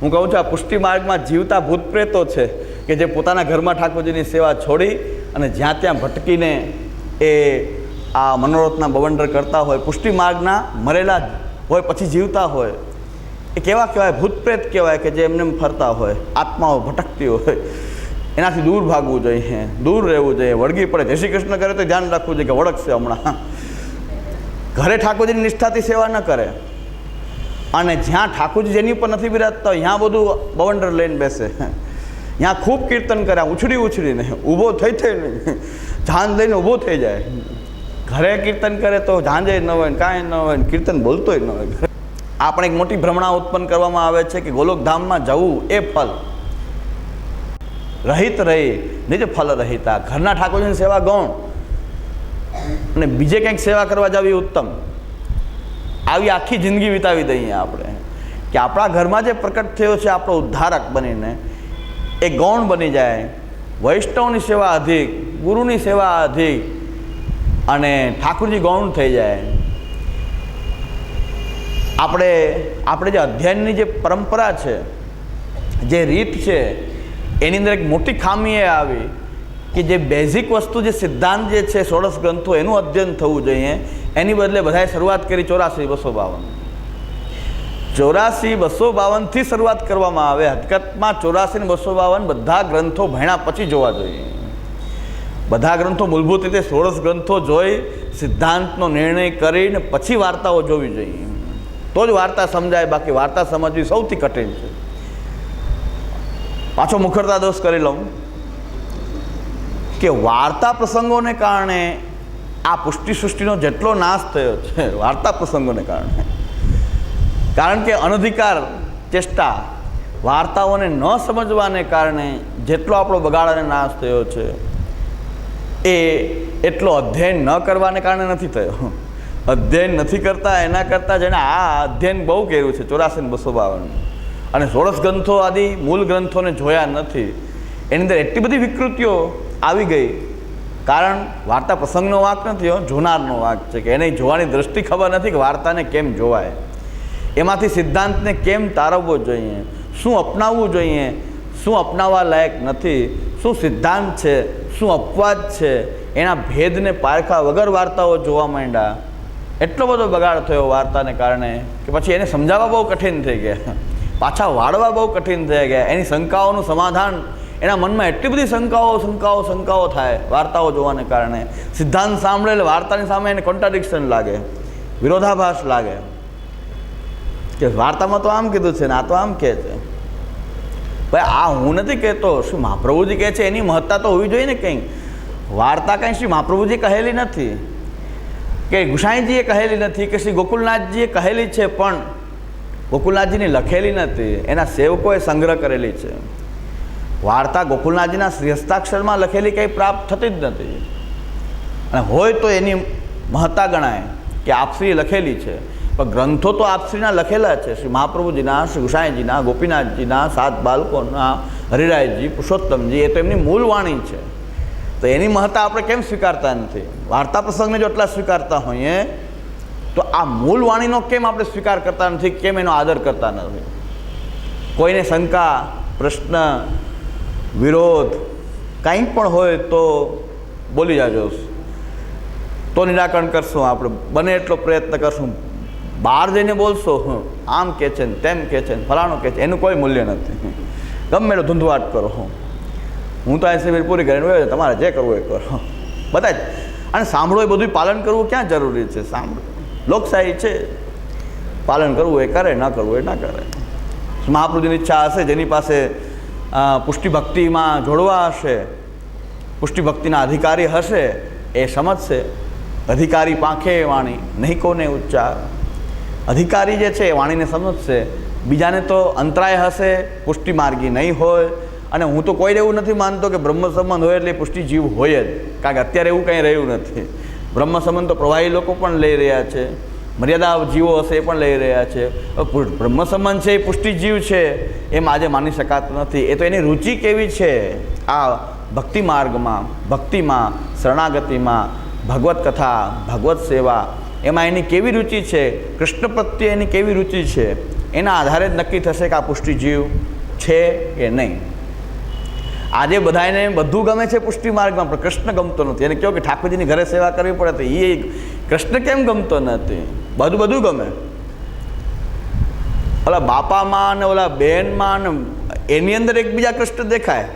હું કહું છું, આ પુષ્ટિ માર્ગમાં જીવતા ભૂત પ્રેતો છે કે જે પોતાના ઘરમાં ઠાકોરજીની સેવા છોડી અને જ્યાં ત્યાં ભટકીને એ આ મનોરથના બવંડર કરતા હોય, પુષ્ટિ માર્ગના મરેલા હોય, પછી જીવતા હોય, એ કેવા કહેવાય? ભૂત પ્રેત કહેવાય કે જે એમને એમ ફરતા હોય, આત્માઓ ભટકતી હોય. એનાથી દૂર ભાગવું જોઈએ દૂર રહેવું જોઈએ, વળગી પડે. જય શ્રી કૃષ્ણ કરે તો ધ્યાન રાખવું જોઈએ કે વળગશે હમણાં. ઘરે ઠાકોરજીની નિષ્ઠાથી સેવા ન કરે. અને જ્યાં ઠાકોરજી જેની ઉપર નથી બિરાજતા ત્યાં બધું બવંડર લઈને બેસે. ત્યાં ખૂબ કીર્તન કર્યા, ઉછળી ઉછળીને, ઊભો થઈ થઈને જાન લઈને ઊભો થઈ જાય. ઘરે કીર્તન કરે તો ઝાંઝે ન હોય ને કાંઈ ન હોય ને કીર્તન બોલતોય ન હોય. આપણે એક મોટી ભ્રમણા ઉત્પન્ન કરવામાં આવે છે કે ગોલોકધામમાં જવું એ ફલ. રહિત રહી, નિજ ફલ રહિતા. ઘરના ઠાકોરજીની સેવા ગૌણ. અને બીજે કંઈક સેવા કરવા જવી ઉત્તમ. આવી આખી જિંદગી વિતાવી દઈએ આપણે. કે આપણા ઘરમાં જે પ્રકટ થયો છે આપણો ઉદ્ધારક બનીને, એ ગૌણ બની જાય. વૈષ્ણવની સેવા અધિક, ગુરુની સેવા અધિક, અને ઠાકુરજી ગૌણ થઈ જાય. આપણે આપણે જે અધ્યયનની જે પરંપરા છે, જે રીત છે, એની અંદર એક મોટી ખામી એ આવી કે જે બેઝિક વસ્તુ, જે સિદ્ધાંત જે છે, ષોડશ ગ્રંથો, એનું અધ્યયન થવું જોઈએ. એની બદલે બધાએ શરૂઆત કરી ચોરાસી બસો બાવન. ચોરાસી બસો બાવનથી શરૂઆત કરવામાં આવે. હકીકતમાં ચોરાસી ને બસો બાવન બધા ગ્રંથો ભણ્યા પછી જોવા જોઈએ. બધા ગ્રંથો મૂળભૂત રીતે સોળસ ગ્રંથો જોઈ, સિદ્ધાંતનો નિર્ણય કરીને પછી વાર્તાઓ જોવી જોઈએ. તો જ વાર્તા સમજાય, બાકી વાર્તા સમજવી સૌથી કઠિન છે. પાછો મુખરતા દોષ કરી લઉં. કે વાર્તા પ્રસંગોને કારણે આ પુષ્ટિ સૃષ્ટિનો જેટલો નાશ થયો છે, વાર્તા પ્રસંગોને કારણે. કારણ કે અનધિકાર, ચેષ્ટા, વાર્તાઓને ન સમજવાને કારણે જેટલો આપણો બગાડ અને નાશ થયો છે, એ એટલો અધ્યયન ન કરવાને કારણે નથી થયો. અધ્યયન નથી કરતા, એના કરતાં જેણે આ અધ્યયન બહુ કર્યું છે ચોરાસી ને બસો બાવન. અને ષોડશ ગ્રંથો આદિ મૂળ ગ્રંથોને જોયા નથી. એની અંદર એટલી બધી વિકૃતિઓ આવી ગઈ કારણ વાર્તા પ્રસંગનો વાંક નથી જોનારનો વાંક છે કે એને જોવાની દ્રષ્ટિ ખબર નથી કે વાર્તાને કેમ જોવાય. એમાંથી સિદ્ધાંતને કેમ તારવવો જોઈએ? શું અપનાવવું જોઈએ? શું અપનાવવા લાયક નથી? શું સિદ્ધાંત છે? શું અપવાદ છે? એના ભેદને પારખા વગર વાર્તાઓ જોવા માંડ્યા. એટલો બધો બગાડ થયો વાર્તાને કારણે કે પછી એને સમજાવવા બહુ કઠિન થઈ ગયા. પાછા વાળવા બહુ કઠિન થઈ ગયા. એની શંકાઓનું સમાધાન એના મનમાં એટલી બધી શંકાઓ શંકાઓ શંકાઓ થાય વાર્તાઓ જોવાને કારણે. સિદ્ધાંત સાંભળે એટલે વાર્તાની સામે એને કોન્ટ્રાડિક્શન લાગે, વિરોધાભાસ લાગે. કે વાર્તામાં તો આમ કીધું છે ને આ તો આમ કહે છે. ભાઈ, આ હું નથી કહેતો, શું મહાપ્રભુજી કહે છે? એની મહત્તા તો હોવી જોઈએ ને કંઈક. વાર્તા કંઈ શ્રી મહાપ્રભુજી કહેલી નથી. કે ગુસાઈજીએ કહેલી નથી, કે શ્રી ગોકુલનાથજીએ કહેલી છે, પણ ગોકુલનાથજીની લખેલી નથી. એના સેવકોએ સંગ્રહ કરેલી છે. વાર્તા ગોકુલનાથજીના હસ્તાક્ષરમાં લખેલી કંઈ પ્રાપ્ત થતી જ નથી. અને હોય તો એની મહત્તા ગણાય કે આપશ્રીએ લખેલી છે. પણ ગ્રંથો તો આપશ્રીના લખેલા છે. શ્રી મહાપ્રભુજીના, શ્રી ગુસાઈજીના, ગોપીનાથજીના, સાત બાળકોના, હરિરાયજી, પુરુષોત્તમજી, એ તો એમની મૂળ વાણી છે. તો એની મહત્તા આપણે કેમ સ્વીકારતા નથી? વાર્તા પ્રસંગને જો એટલા સ્વીકારતા હોઈએ, તો આ મૂળ વાણીનો કેમ આપણે સ્વીકાર કરતા નથી? કેમ એનો આદર કરતા નથી? કોઈને શંકા, પ્રશ્ન વિરોધ કંઈ પણ હોય તો બોલી જાજો. તો નિરાકરણ કરશું આપણે. બને એટલો પ્રયત્ન કરશું. બહાર જઈને બોલશો. હં, આમ કે છે ને તેમ કે છે ને ફલાણું કે છે. એનું કોઈ મૂલ્ય નથી. ગમે એટલો ધૂંધવાટ કરો. હું. હું તો શિબિર પૂરી કરીને હોય તમારે જે કરવું એ કરો. બધા જ અને સાંભળો એ બધું પાલન કરવું ક્યાં જરૂરી છે? સાંભળો. લોકશાહી છે. પાલન કરવું એ કરે ના કરવું એ ના કરે. મહાપ્રભુજીની ઈચ્છા હશે જેની પાસે પુષ્ટિ ભક્તિમાં જોડવા હશે પુષ્ટિ ભક્તિના અધિકારી હશે, એ સમજશે. અધિકારી પાંખે વાણી, નહીં કોને ઉચ્ચાર. અધિકારી જે છે એ વાણીને સમજશે. બીજાને તો અંતરાય હશે પુષ્ટિ માર્ગી નહીં હોય. અને હું તો કોઈ એવું નથી માનતો કે બ્રહ્મ સંબંધ હોય એટલે પુષ્ટિ જીવ હોય જ. કારણ કે અત્યારે એવું કંઈ રહ્યું નથી. બ્રહ્મ સંબંધ તો પ્રવાહી લોકો પણ લઈ રહ્યા છે. મર્યાદા જીવો હશે એ પણ લઈ રહ્યા છે. બ્રહ્મ સંબંધ છે એ પુષ્ટિ જીવ છે. એમ આજે માની શકાતું નથી. એ તો એની રુચિ કેવી છે? આ ભક્તિ માર્ગમાં, ભક્તિમાં, શરણાગતિમાં, ભગવત કથા, ભગવત સેવા, એમાં એની કેવી રુચિ છે? કૃષ્ણ પ્રત્યે એની કેવી રુચિ છે? એના આધારે જ નક્કી થશે કે આ પુષ્ટિજીવ છે કે નહીં. આજે બધાને બધું ગમે છે પુષ્ટિ માર્ગમાં, પણ કૃષ્ણ ગમતો નથી. એને કહો કે ઠાકોરજીની ઘરે સેવા કરવી પડે તો એ કૃષ્ણ કેમ ગમતો નથી? બધું બધું ગમે. ઓલા બાપામાં ને ઓલા બહેનમાં ને એની અંદર એકબીજા કૃષ્ણ દેખાય.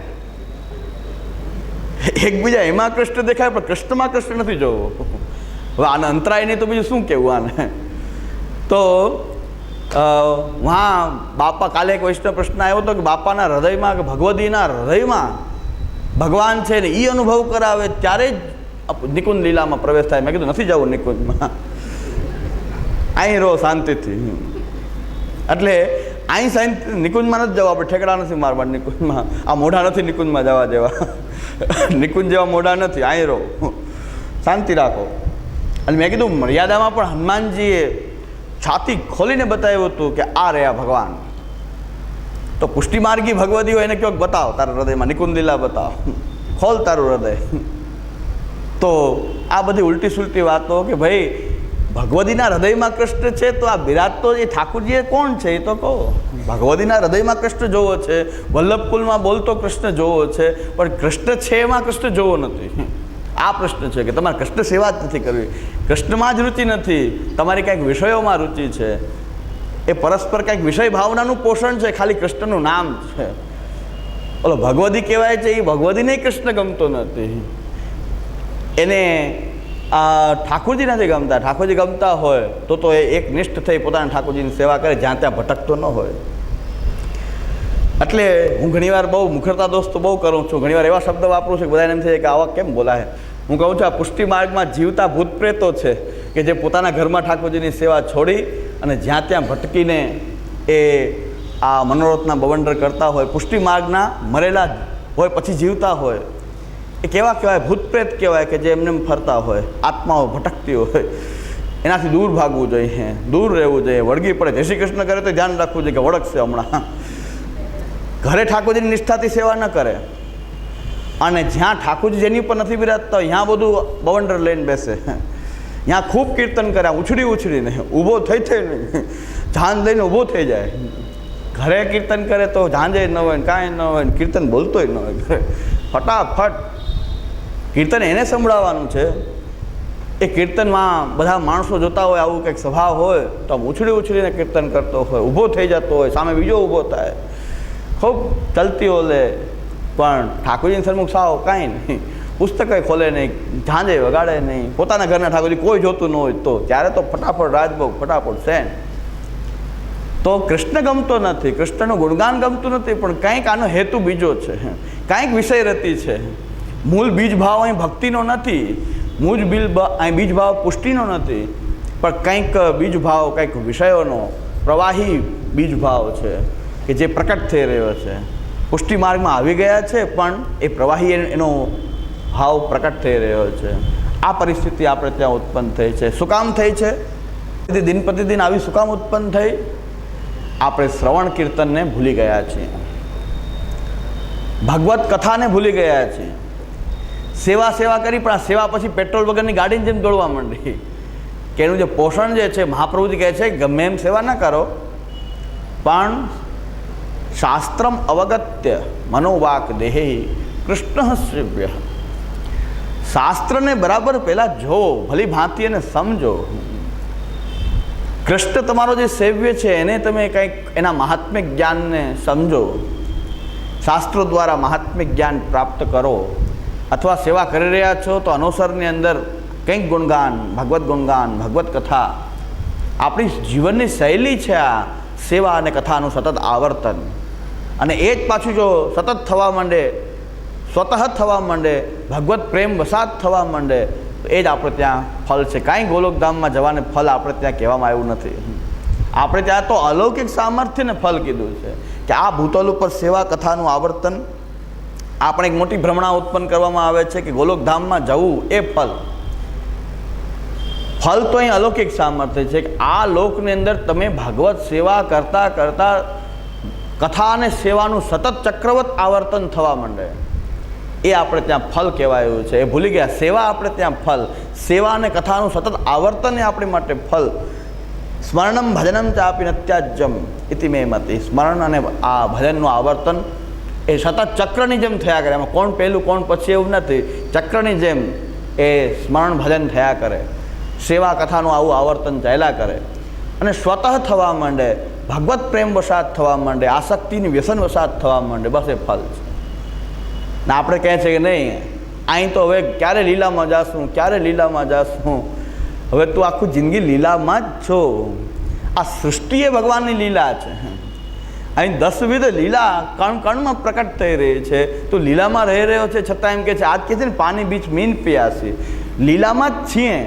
એકબીજા એમાં કૃષ્ણ દેખાય પણ કૃષ્ણમાં કૃષ્ણ નથી જોવો. હવે આને અંતરાય નહીં તો બીજું શું કહેવું આને? તો અ, બાપા કાલે એક વૈષ્ણવ પ્રશ્ન આવ્યો હતો કે બાપાના હૃદયમાં કે ભગવતીના હૃદયમાં ભગવાન છે ને એ અનુભવ કરાવે ત્યારે જ નિકુંજ લીલામાં પ્રવેશ થાય. મેં કીધું, નથી જવું નિકુંજમાં. અહીં રહો શાંતિથી. એટલે અહીં શાંતિ નિકુંજમાં નથી જવા, આપણે ઠેકડા નથી મારવા નિકુંજમાં. આ મોઢા નથી નિકુંજમાં જવા જેવા. નિકુંજ જેવા મોઢા નથી, અહીં રહો. શાંતિ રાખો. અને મેં કીધું, મર્યાદામાં પણ હનુમાનજીએ છાતી ખોલીને બતાવ્યું હતું કે આ રહ્યા ભગવાન. તો પુષ્ટિમાર્ગી ભગવતી હોય એને ક્યોંક બતાવો, તારા હૃદયમાં નિકુંજ લીલા બતાવો. ખોલ તારું હૃદય. તો આ બધી ઉલટી સુલટી વાતો કે ભાઈ ભગવતીના હૃદયમાં કૃષ્ણ છે તો આ બિરાજ તો એ ઠાકુરજીએ કોણ છે એ તો કહો. ભગવતીના હૃદયમાં કૃષ્ણ જોવો છે, વલ્લભકુલમાં બોલતો કૃષ્ણ જોવો છે, પણ કૃષ્ણ છે એમાં કૃષ્ણ જોવો નથી. આ પ્રશ્ન છે કે તમારે કૃષ્ણ સેવા જ નથી કરવી. કૃષ્ણમાં જ રુચિ નથી. તમારી કંઈક વિષયોમાં રુચિ છે. એ પરસ્પર કંઈક વિષય ભાવનાનું પોષણ છે, ખાલી કૃષ્ણનું નામ છે. ઓલો ભગવતી કહેવાય છે, એ ભગવતીને કૃષ્ણ ગમતો નથી. એને આ ઠાકોરજી નથી ગમતા, ઠાકોરજી ગમતા હોય, તો તો એ એક નિષ્ઠ થઈ પોતાના ઠાકોરજીની સેવા કરે, જ્યાં ત્યાં ભટકતો ન હોય. એટલે હું ઘણીવાર બહુ મુખરતા દોસ્તો બહુ કરું છું, ઘણીવાર એવા શબ્દ વાપરું છું કે બધાને એમ થાય કે આવા કેમ બોલાય? હું કહું છું, આ પુષ્ટિ માર્ગમાં જીવતા ભૂતપ્રેતો છે કે જે પોતાના ઘરમાં ઠાકોરજીની સેવા છોડી અને જ્યાં ત્યાં ભટકીને એ આ મનોરથના બવંડર કરતા હોય, પુષ્ટિ માર્ગના મરેલા હોય, પછી જીવતા હોય. એ કેવા કહેવાય? ભૂતપ્રેત કહેવાય કે જે એમને એમ ફરતા હોય, આત્માઓ ભટકતી હોય. એનાથી દૂર ભાગવું જોઈએ દૂર રહેવું જોઈએ, વળગી પડે. જય શ્રી કૃષ્ણ કરે તો ધ્યાન રાખવું જોઈએ કે વળગશે હમણાં. ઘરે ઠાકોરજીની નિષ્ઠાથી સેવા ન કરે. અને જ્યાં ઠાકોરજી જેની ઉપર નથી બિરાજતા હોય, ત્યાં બધું બવંડર લઈને બેસે. ત્યાં ખૂબ કીર્તન કર્યા ઉછળી ઉછળીને. ઊભો થઈ થઈને જાન લઈને ઊભો થઈ જાય. ઘરે કીર્તન કરે તો ઝાંઝે ન હોય કાંઈ ન હોય કીર્તન બોલતોય ન હોય ઘરે. ફટાફટ કીર્તન એને સંભળાવવાનું છે. એ કીર્તનમાં બધા માણસો જોતા હોય, આવું કંઈક સ્વભાવ હોય, તો ઉછળી ઉછળીને કીર્તન કરતો હોય, ઊભો થઈ જતો હોય, સામે બીજો ઊભો થાય. ખૂબ ચલતી ઓલે, પણ ઠાકોરજીની સન્મુખ સાવ કાંઈ નહીં. પુસ્તકે ખોલે નહીં ઝાંઝે વગાડે નહીં. પોતાના ઘરના ઠાકોરજી કોઈ જોતું ન હોય તો, ત્યારે તો ફટાફટ રાજભોગ, ફટાફટ સેન. તો કૃષ્ણ ગમતો નથી, કૃષ્ણનું ગુણગાન ગમતું નથી, પણ કંઈક આનો હેતુ બીજો છે. કાંઈક વિષય રતી છે. મૂળ બીજ ભાવ અહીં ભક્તિનો નથી, મૂળ બિલ અહીં બીજ ભાવ પુષ્ટિનો નથી, પણ કંઈક બીજ ભાવ કંઈક વિષયોનો પ્રવાહી બીજ ભાવ છે કે જે પ્રકટ થઈ રહ્યો છે. પુષ્ટિ માર્ગમાં આવી ગયા છે, પણ એ પ્રવાહી એનો ભાવ પ્રકટ થઈ રહ્યો છે. આ પરિસ્થિતિ આપણે ત્યાં ઉત્પન્ન થઈ છે. શું કામ થઈ છે? દિન પ્રતિદિન આવી શું કામ ઉત્પન્ન થઈ? આપણે શ્રવણ કીર્તનને ભૂલી ગયા છીએ. ભગવત કથાને ભૂલી ગયા છીએ. સેવા સેવા કરી, પણ આ સેવા પછી પેટ્રોલ વગરની ગાડીની જેમ દોડવા માંડી. કે એનું જે પોષણ જે છે, મહાપ્રભુજી કહે છે, ગમે એમ સેવા ન કરો, પણ શાસ્ત્રમ અવગત્ય, મનોવાક દેહે કૃષ્ણ શ્રીવ્ય શાસ્ત્રને બરાબર પહેલાં જોવો ભલી ભાંતિ અને સમજો. કૃષ્ણ તમારો જે સેવ્ય છે, એને તમે કંઈક એના મહાત્મિક જ્ઞાનને સમજો. શાસ્ત્રો દ્વારા મહાત્મિક જ્ઞાન પ્રાપ્ત કરો. અથવા સેવા કરી રહ્યા છો, તો અનુસરની અંદર કંઈક ગુણગાન, ભગવદ્ ગુણગાન ભગવત કથા. આપણી જીવનની શૈલી છે આ સેવા અને કથાનું સતત આવર્તન. અને એ જ પાછું જો સતત થવા માંડે, સ્વતઃ થવા માંડે ભગવત પ્રેમ વસાત થવા માંડે, તો એ જ આપણે ત્યાં ફલ છે. કાંઈ ગોલોકધામમાં જવાને ફલ આપણે ત્યાં કહેવામાં આવ્યું નથી. આપણે ત્યાં તો અલૌકિક સામર્થ્યને ફલ કીધું છે કે આ ભૂતલ ઉપર સેવા કથાનું આવર્તન આપણે એક મોટી ભ્રમણા ઉત્પન્ન કરવામાં આવે છે કે ગોલોકધામમાં જવું એ ફલ. ફલ તો અહીં અલૌકિક સામર્થ્ય છે કે આ લોકની અંદર તમે ભાગવત સેવા કરતા કરતા કથા અને સેવાનું સતત ચક્રવત આવર્તન થવા માંડે. એ આપણે ત્યાં ફલ કહેવાયું છે. એ ભૂલી ગયા. સેવા આપણે ત્યાં ફલ. સેવા અને કથાનું સતત આવર્તન એ આપણી માટે ફલ. સ્મરણમ ભજનમ ચાપી નત્યાજમ ઇતિ મેં મતી. સ્મરણ અને આ ભજનનું આવર્તન એ સતત ચક્રની જેમ થયા કરે. એમાં કોણ પહેલું, કોણ પછી એવું નથી. ચક્રની જેમ એ સ્મરણ ભજન થયા કરે. સેવા કથાનું આવું આવર્તન ચાલ્યા કરે. અને સ્વતઃ થવા માંડે, ભગવત પ્રેમ વસાત થવા માંડે, આસક્તિની વ્યસન વસાત થવા માંડે, બસ એ ફલ છે. ને આપણે કહે છે કે નહીં અહીં તો હવે ક્યારે લીલામાં જાશું, ક્યારે લીલામાં જાશું? હવે તું આખું જિંદગી લીલામાં જ છો. આ સૃષ્ટિએ ભગવાનની લીલા છે. અહીં દસવિધ લીલા કણ કણમાં પ્રકટ થઈ રહી છે. તો લીલામાં રહી રહ્યો છે, છતાં એમ કે છે, આજ કે છે ને પાણી બીચ મીન પિયાસી. લીલામાં જ છીએ.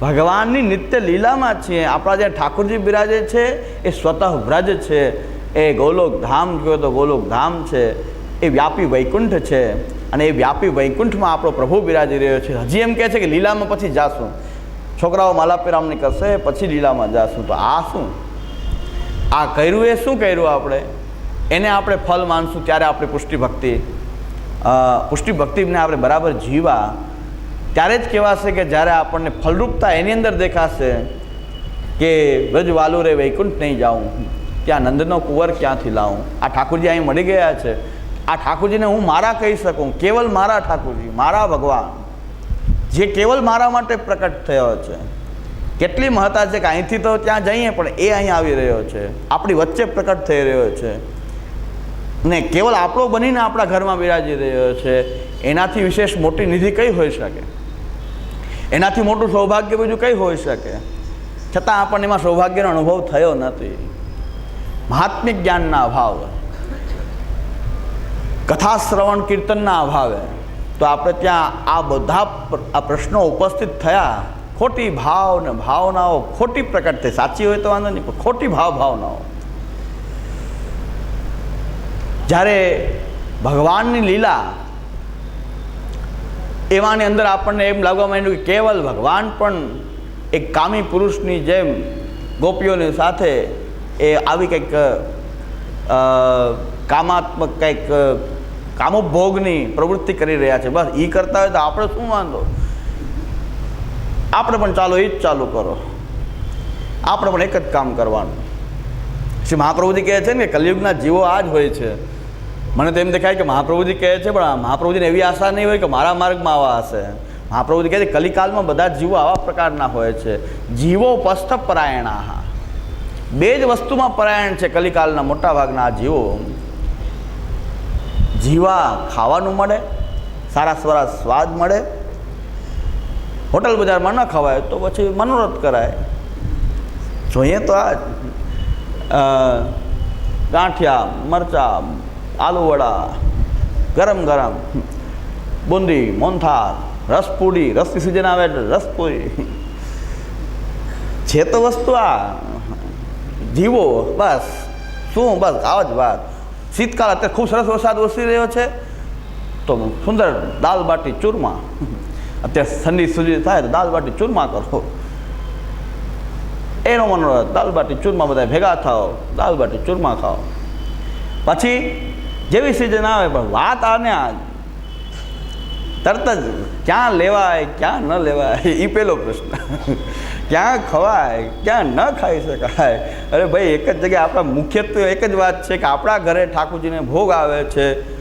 ભગવાનની નિત્ય લીલામાં જ છીએ. આપણા જે ઠાકોરજી બિરાજે છે, એ સ્વતઃ વ્રજ છે. એ ગોલોક ધામ જોયો તો ગોલોક ધામ છે. એ વ્યાપી વૈકુંઠ છે. અને એ વ્યાપી વૈકુંઠમાં આપણો પ્રભુ બિરાજી રહ્યો છે. હજી એમ કહે છે કે લીલામાં પછી જાશું. છોકરાઓ માલા પેરામણી કરશે, પછી લીલામાં જાશું. તો આ શું? આ કર્યું એ શું કર્યું આપણે? એને આપણે ફલ માનશું ત્યારે આપણી પુષ્ટિ ભક્તિ આપણે બરાબર જીવા ત્યારે જ કહેવાશે કે જ્યારે આપણને ફલરૂપતા એની અંદર દેખાશે કે વ્રજ વાલુ રે વૈકુંઠ નહીં જાઉં, ત્યાં નંદનો કુંવર ક્યાંથી લાવું? આ ઠાકુરજી અહીં મળી ગયા છે. આ ઠાકુરજીને હું મારા કહી શકું? કેવલ મારા ઠાકુરજી, મારા ભગવાન, જે કેવલ મારા માટે પ્રકટ થયો છે. કેટલી મહત્તા છે કે અહીંથી તો ત્યાં જઈએ, પણ એ અહીં આવી રહ્યો છે. આપણી વચ્ચે પ્રકટ થઈ રહ્યો છે. ને કેવલ આપણો બનીને આપણા ઘરમાં બિરાજી રહ્યો છે. એનાથી વિશેષ મોટી નિધિ કઈ હોઈ શકે? એનાથી મોટું સૌભાગ્ય બીજું કઈ હોઈ શકે? છતાં આપણને એમાં સૌભાગ્યનો અનુભવ થયો નથી. મહાત્મિક જ્ઞાનના અભાવે. કથા શ્રવણ કીર્તનના અભાવે. તો આપણે ત્યાં આ બધા આ પ્રશ્નો ઉપસ્થિત થયા. ખોટી ભાવ ને ભાવનાઓ ખોટી પ્રકટ થઈ. સાચી હોય તો વાંધો નહીં, પણ ખોટી ભાવ ભાવનાઓ. જ્યારે ભગવાનની લીલા એવાની અંદર આપણને એમ લાગવા માંડ્યું કે કેવલ ભગવાન પણ એક કામી પુરુષની જેમ ગોપીઓની સાથે એ આવી કંઈક કામાત્મક કંઈક કામોભોગની પ્રવૃત્તિ કરી રહ્યા છે. બસ એ કરતા હોય તો આપણે શું વાંધો? આપણે પણ ચાલો, એ જ ચાલુ કરો. આપણે પણ એક જ કામ કરવાનું. શ્રી મહાપ્રભુજી કહે છે ને કે કલયુગના જીવો આ જ હોય છે. મને તો એમ દેખાય કે મહાપ્રભુજી કહે છે, પણ મહાપ્રભુજીને એવી આશા નહીં હોય કે મારા માર્ગમાં આવા હશે. મહાપ્રભુજી કહે છે, કલિકાલમાં બધા જીવો આવા પ્રકારના હોય છે. જીવો પસ્થ પરાયણા બે જ વસ્તુમાં પરાયણ છે કલિકાલના મોટા ભાગના જીવો. જીવા ખાવાનું મળે, સારા સારા સ્વાદ મળે હોટલ બજારમાં ન ખવાય તો પછી મનોરથ કરાય. જોઈએ તો આ ગાંઠિયા, મરચાં, આલુવડા, ગરમ ગરમ, બુંદી, મોહનથાળ, રસપુડી, રસની સિઝન આવે એટલે રસપુરી છે તો વસ્તુ આ, જીવો, બસ, શું, બસ, આવ જ વાત. શીતકાળ અત્યારે ખૂબ સરસ વરસાદ વરસી રહ્યો છે. તો સુંદર દાલ બાટી ચૂરમા. અત્યારે ઠંડી સુધી થાય તો દાલ બાટી ચૂરમા કરો. એનો મનોરથ દાલ બાટી ચૂરમા બધા ભેગા થાઓ દાલ બાટી ચૂરમા ખાઓ. પછી જેવી સિઝન આવે, પણ વાત આને આ તરત જ ક્યાં લેવાય, ક્યાં ન લેવાય એ પહેલો પ્રશ્ન. ક્યાં ખવાય, ક્યાં ન ખાઈ શકાય. અરે ભાઈ, એક જ જગ્યાએ આપણા મુખ્યત્વે એક જ વાત છે કે આપણા ઘરે ઠાકોરજીને ભોગ આવે છે.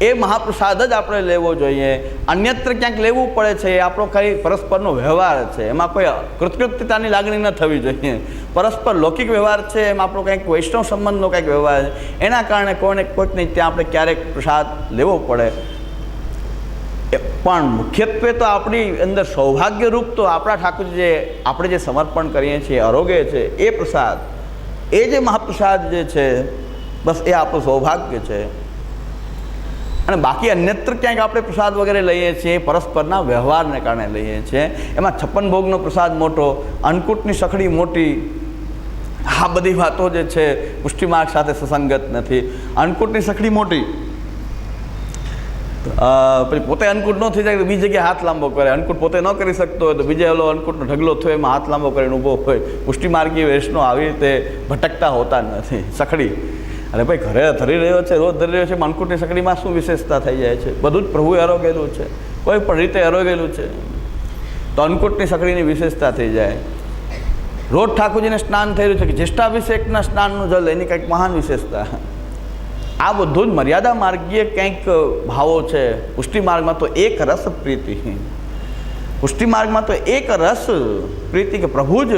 એ મહાપ્રસાદ જ આપણે લેવો જોઈએ. અન્યત્ર ક્યાંક લેવું પડે છે, એ આપણો કઈ પરસ્પરનો વ્યવહાર છે. એમાં કોઈ કૃતકૃત્યતાની લાગણી ન થવી જોઈએ. પરસ્પર લૌકિક વ્યવહાર છે, એમાં આપણો કંઈક વૈષ્ણવ સંબંધનો કંઈક વ્યવહાર છે. એના કારણે કોઈને કોઈક નહીં ત્યાં આપણે ક્યારેક પ્રસાદ લેવો પડે. પણ મુખ્યત્વે તો આપણી અંદર સૌભાગ્યરૂપ તો આપણા ઠાકોરજી જે આપણે જે સમર્પણ કરીએ છીએ આરોગ્ય છે, એ પ્રસાદ, એ જે મહાપ્રસાદ જે છે, બસ એ આપણું સૌભાગ્ય છે. અને બાકી અન્યત્ર ક્યાંક આપણે પ્રસાદ વગેરે લઈએ છીએ, પરસ્પરના વ્યવહારને કારણે લઈએ છીએ. એમાં છપ્પન ભોગનો પ્રસાદ મોટો, અન્નકૂટની સખડી મોટી, આ બધી વાતો જે છે પુષ્ટિમાર્ગ સાથે સુસંગત નથી. અન્નકૂટની સખડી મોટી પછી પોતે અન્નકૂટ ન થઈ જાય તો બીજી જગ્યાએ હાથ લાંબો કરે. અન્નકૂટ પોતે ન કરી શકતો હોય તો બીજે ઓલો અન્નકૂટનો ઢગલો થયો એમાં હાથ લાંબો કરીને ઊભો હોય. પુષ્ટિમાર્ગી વેશનો આવી રીતે ભટકતા હોતા નથી. સખડી અરે ભાઈ, ઘરે ધરી રહ્યો છે, રોજ ધરી રહ્યો છે, માનકુટની સકડીમાં શું વિશેષતા થઈ જાય છે? બધું જ પ્રભુએ અરોગેલું છે. કોઈ પણ રીતે અરોગેલું છે. તો અન્નકૂટની સકડીની વિશેષતા થઈ જાય. રોજ ઠાકોરજીને સ્નાન થઈ રહ્યું છે કે જ્યેષ્ઠાભિષેકના સ્નાનનું જલ, એની કંઈક મહાન વિશેષતા. આ બધું જ મર્યાદા માર્ગીય કંઈક ભાવો છે. પુષ્ટિ માર્ગમાં તો એક રસ પ્રીતિ. પુષ્ટિ માર્ગમાં તો એક રસ પ્રીતિ કે પ્રભુ જ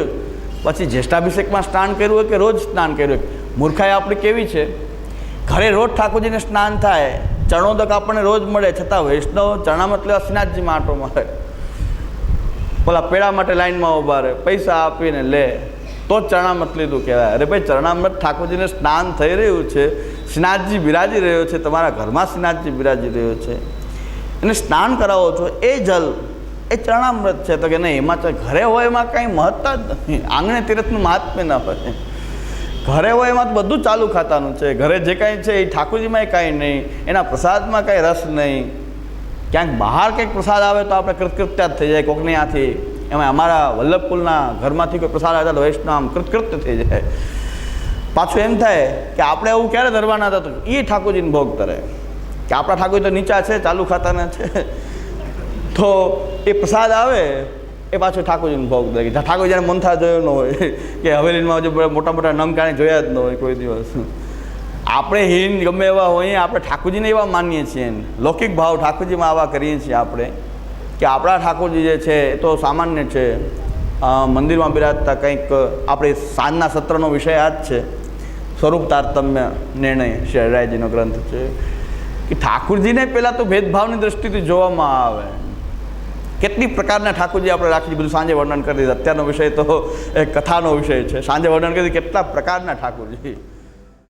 પછી જ્યેષ્ઠાભિષેકમાં સ્નાન કર્યું કે રોજ સ્નાન કર્યું મૂર્ખાઈ આપણી કેવી છે? ઘરે રોજ ઠાકોરજીને સ્નાન થાય, ચરણોદક આપણને રોજ મળે, છતાં વૈષ્ણવ ચરણામત લેવા શ્રીનાથજી માટો મળે. પેલા પેડા માટે લાઈનમાં ઊભા રહે, પૈસા આપીને લે, તો ચરણામત લીધું કહેવાય. અરે ભાઈ, ચરણામત ઠાકોરજીને સ્નાન થઈ રહ્યું છે શ્રીનાથજી બિરાજી રહ્યો છે, તમારા ઘરમાં શ્રીનાથજી બિરાજી રહ્યો છે. એને સ્નાન કરાવો છો, એ જલ એ ચરણામૃત છે. તો કે નહીં, એમાં ઘરે હોય એમાં કાંઈ મહત્તા જ નથી. આંગણે તીરથનું મહાત્મ્ય ના હોય. ઘરે હોય એમાં તો બધું ચાલુ ખાતાનું છે. ઘરે જે કાંઈ છે એ ઠાકોરજીમાં કાંઈ નહીં. એના પ્રસાદમાં કાંઈ રસ નહીં. ક્યાંક બહાર કંઈક પ્રસાદ આવે તો આપણે કૃતકૃત્યા જ થઈ જાય. કોકની આથી એમાં અમારા વલ્લભકુલના ઘરમાંથી કોઈ પ્રસાદ આવ્યા તો વૈષ્ણવ આમ કૃતકૃત્ય થઈ જાય. પાછું એમ થાય કે આપણે એવું ક્યારે ધરવાના હતા તો એ ઠાકોરજીને ભોગ કરે કે આપણા ઠાકોર તો નીચા છે, ચાલુ ખાતાના છે. તો એ પ્રસાદ આવે, એ પાછું ઠાકોરજીને ભોગ કે ઠાકોર જ્યારે મંથા જોયો ન હોય, કે હવેલીમાં જે મોટા મોટા નમકાણે જોયા જ ન હોય કોઈ દિવસ. આપણે હિન ગમે એવા હોઈએ, આપણે ઠાકોરજીને એવા માનીએ છીએ લૌકિક ભાવ ઠાકોરજીમાં આવા કરીએ છીએ આપણે, કે આપણા ઠાકોરજી જે છે એ તો સામાન્ય છે. મંદિરમાં બિરાજતા કંઈક આપણે સાંજના સત્રનો વિષય આ જ છે. સ્વરૂપ તારતમ્ય નિર્ણય શ્રી હરિરાયજીનો ગ્રંથ છે. કે ઠાકોરજીને પહેલાં તો ભેદભાવની દ્રષ્ટિથી જોવામાં આવે. કેટલી પ્રકારના ઠાકોરજી આપણે રાખી બધું સાંજે વર્ણન કરી દીધું. અત્યારનો વિષય તો એ કથાનો વિષય છે. સાંજે વર્ણન કરી કેટલા પ્રકારના ઠાકોરજી?